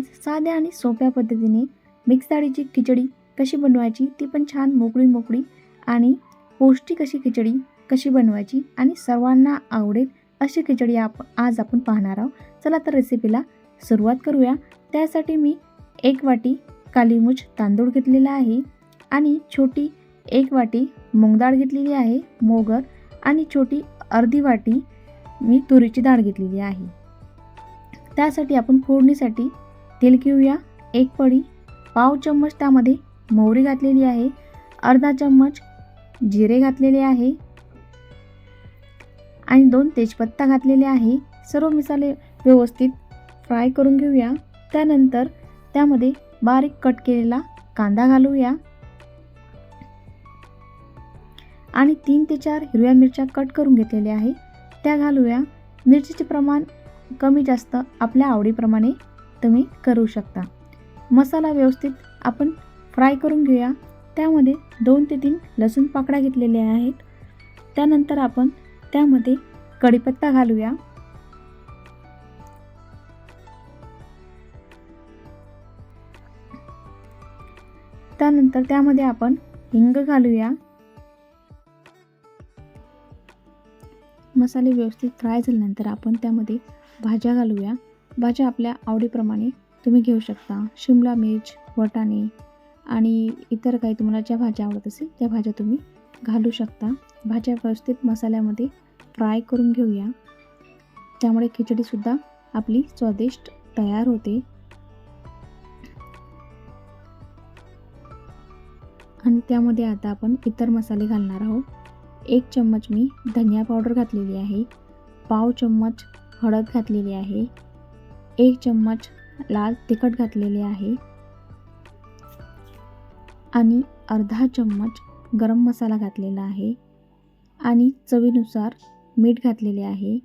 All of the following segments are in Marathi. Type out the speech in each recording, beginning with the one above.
आज साध्या आणि सोप्या पद्धतीने मिक्स डाळीची खिचडी कशी बनवायची ती पण छान मोकळी मोकळी आणि पौष्टिक अशी खिचडी कशी बनवायची आणि सर्वांना आवडेल अशी खिचडी आप आज आपण पाहणार आहोत. चला तर रेसिपीला सुरुवात करूया. त्यासाठी मी एक वाटी कालीमुच तांदूळ घेतलेला आहे आणि छोटी एक वाटी मूग डाळ घेतलेली आहे मोगर आणि छोटी अर्धी वाटी मी तुरीची डाळ घेतलेली आहे. त्यासाठी आपण फोडणीसाठी तेल घेऊया. एक पडी पाव चम्मच त्यामध्ये मोहरी घातलेली आहे. अर्धा चम्मच जिरे घातलेले आहे. आणि दोन तेजपत्ता घातलेले आहे. सर्व मसाले व्यवस्थित फ्राय करून घेऊया. त्यानंतर त्यामध्ये बारीक कट केलेला कांदा घालूया. आणि तीन ते चार हिरव्या मिरच्या कट करून घेतलेल्या आहे. त्या घालूया. मिरचीचे प्रमाण कमी जास्त आपल्या आवडीप्रमाणे तुम्ही करू शकता. मसाला व्यवस्थित आपण फ्राय करून घेऊया. त्यामध्ये दोन ते तीन लसूण पाकळ्या घेतलेल्या आहेत. त्यानंतर आपण त्यामध्ये कढीपत्ता घालूया. त्यानंतर त्यामध्ये आपण हिंग घालूया. मसाले व्यवस्थित फ्राय झाल्यानंतर आपण त्यामध्ये भाज्या घालूया. भाज्या आपल्या आवडीप्रमाणे तुम्ही घेऊ शकता. शिमला मिर्च वटाणे आणि इतर काही तुम्हाला ज्या भाज्या आवडत असेल त्या भाज्या तुम्ही घालू शकता. भाज्या व्यवस्थित मसाल्यामध्ये फ्राय करून घेऊया. त्यामुळे खिचडीसुद्धा आपली स्वादिष्ट तयार होते. आणि त्यामध्ये आता आपण इतर मसाले घालणार आहोत. एक चम्मच मी धनिया पावडर घातलेली आहे. पाव चम्मच हळद घातलेली आहे. एक चम्मच लाल तिखट घातलेले आहे आणि अर्धा चम्मच गरम मसाला घातलेला आहे आणि चवीनुसार मीठ घातलेले आहे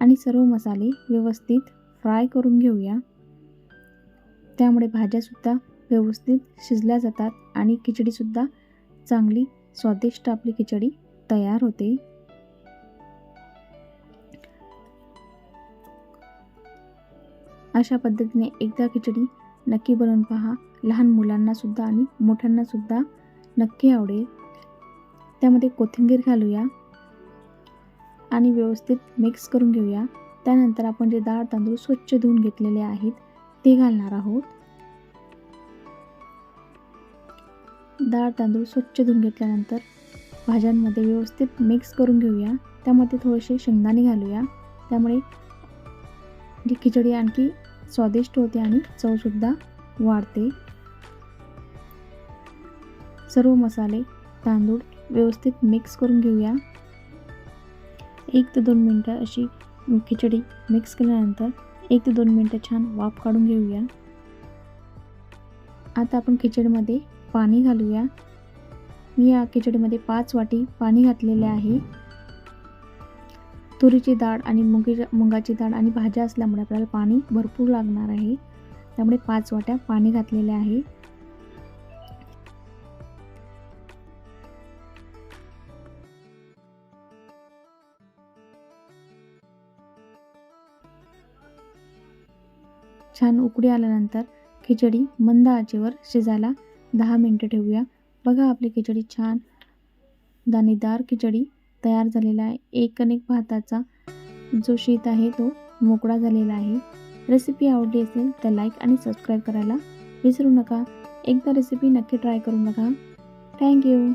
आणि सर्व मसाले व्यवस्थित फ्राय करून घेऊया. त्यामुळे भाज्यासुद्धा व्यवस्थित शिजल्या जातात आणि खिचडीसुद्धा चांगली स्वादिष्ट आपली खिचडी तयार होते. अशा पद्धतीने एकदा खिचडी नक्की बनवून पहा. लहान मुलांनासुद्धा आणि मोठ्यांनासुद्धा नक्की आवडेल. त्यामध्ये कोथिंबीर घालूया आणि व्यवस्थित मिक्स करून घेऊया. त्यानंतर आपण जे डाळ तांदूळ स्वच्छ धुवून घेतलेले आहेत ते घालणार आहोत. डाळ तांदूळ स्वच्छ धुवून घेतल्यानंतर भाज्यांमध्ये व्यवस्थित मिक्स करून घेऊया. त्यामध्ये थोडेसे शेंगदाणे घालूया. त्यामुळे जी खिचडी आणखी स्वादिष्ट होते आणि चवसुद्धा वाढते. सर्व मसाले तांदूळ व्यवस्थित मिक्स करून घेऊया. एक ते दोन मिनटं अशी खिचडी मिक्स केल्यानंतर एक ते दोन मिनटं छान वाफ काढून घेऊया. आता आपण खिचडीमध्ये पाणी घालूया. मी या खिचडीमध्ये पाच वाटी पाणी घातलेले आहे. तुरीची डाळ आणि मुगी मुगाची डाळ आणि भाज्या असल्यामुळे आपल्याला पाणी भरपूर लागणार आहे. त्यामुळे पाच वाट्या पाणी घातलेले आहे. छान उकडी आल्यानंतर खिचडी मंद आचेवर शिजायला दहा मिनटं ठेवूया. बघा आपली खिचडी छान दाणेदार खिचडी. तयार झालेला आहे. एक अनेक भाताचा जो शीत आहे तो मोकळा झालेला आहे. रेसिपी आवडली असेल तर लाईक आणि सबस्क्राईब करायला विसरू नका. एकदा रेसिपी नक्की ट्राय करू नका. थँक्यू